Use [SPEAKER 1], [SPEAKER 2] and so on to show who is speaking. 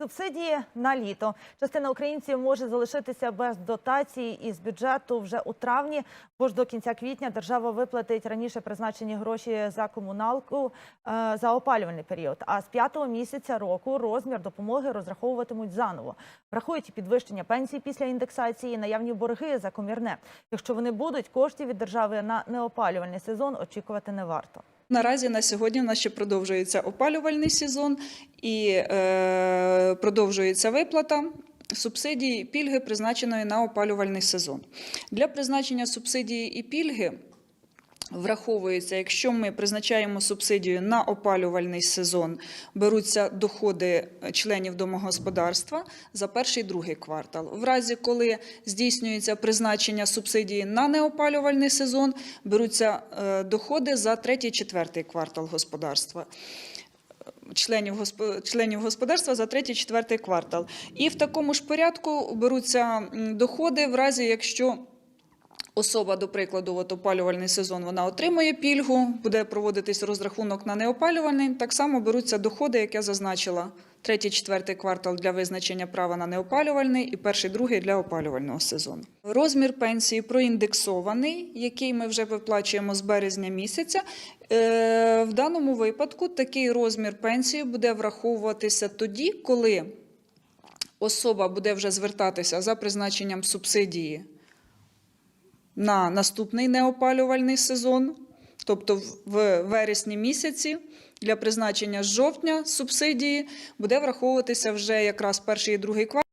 [SPEAKER 1] Субсидії на літо. Частина українців може залишитися без дотації із бюджету вже у травні, бо ж до кінця квітня держава виплатить раніше призначені гроші за комуналку е, за опалювальний період. А з п'ятого місяця року розмір допомоги розраховуватимуть заново. Врахують підвищення пенсій після індексації, наявні борги за комірне. Якщо вони будуть, коштів від держави на неопалювальний сезон очікувати не варто.
[SPEAKER 2] Наразі на сьогодні в нас ще продовжується опалювальний сезон і е, продовжується виплата. Субсидії пільги призначеної на опалювальний сезон. Для призначення субсидії і пільги враховується, якщо ми призначаємо субсидію на опалювальний сезон, беруться доходи членів домогосподарства за перший і другий квартал. В разі, коли здійснюється призначення субсидії на неопалювальний сезон, беруться е, доходи за третій, четвертий квартал господарства. Членів, членів господарства за третій, четвертий квартал. І в такому ж порядку беруться доходи в разі, якщо особа, до прикладу, от опалювальний сезон, вона отримує пільгу, буде проводитись розрахунок на неопалювальний. Так само беруться доходи, як я зазначила, третій, четвертий квартал для визначення права на неопалювальний і перший, другий для опалювального сезону. Розмір пенсії проіндексований, який ми вже виплачуємо з березня місяця. Е, В даному випадку такий розмір пенсії буде враховуватися тоді, коли особа буде вже звертатися за призначенням субсидії на наступний неопалювальний сезон, тобто в- вересні місяці. Для призначення з жовтня субсидії буде враховуватися вже якраз перший і другий квартал.